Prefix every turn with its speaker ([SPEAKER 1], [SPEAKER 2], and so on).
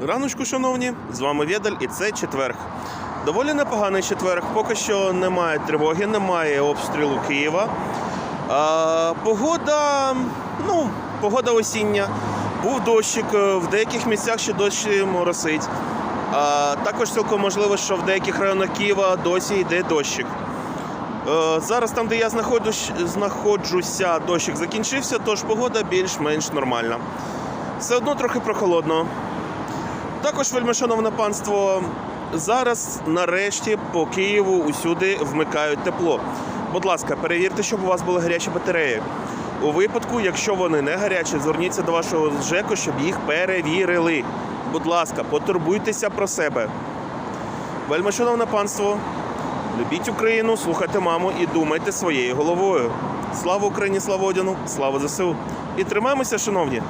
[SPEAKER 1] Раночку, шановні, з вами Ведаль і це четверг. Доволі непоганий четверг. Поки що немає тривоги, немає обстрілу Києва. А, погода, ну, погода осіння. Був дощик, е, в деяких місцях ще дощ моросить. А, також цілком можливо, що в деяких районах Києва досі йде дощик. Е, Зараз там, де я знаходжуся, дощик закінчився, тож погода більш-менш нормальна. Все одно трохи прохолодно. Також, вельмишановне панство, зараз нарешті по Києву усюди вмикають тепло. Будь ласка, перевірте, щоб у вас були гарячі батареї. У випадку, якщо вони не гарячі, зверніться до вашого ЖЕКу, щоб їх перевірили. Будь ласка, потурбуйтеся про себе. Вельмишановне панство, любіть Україну, слухайте маму і думайте своєю головою. Слава Україні, слава Одіну, слава ЗСУ. І тримаємося, шановні!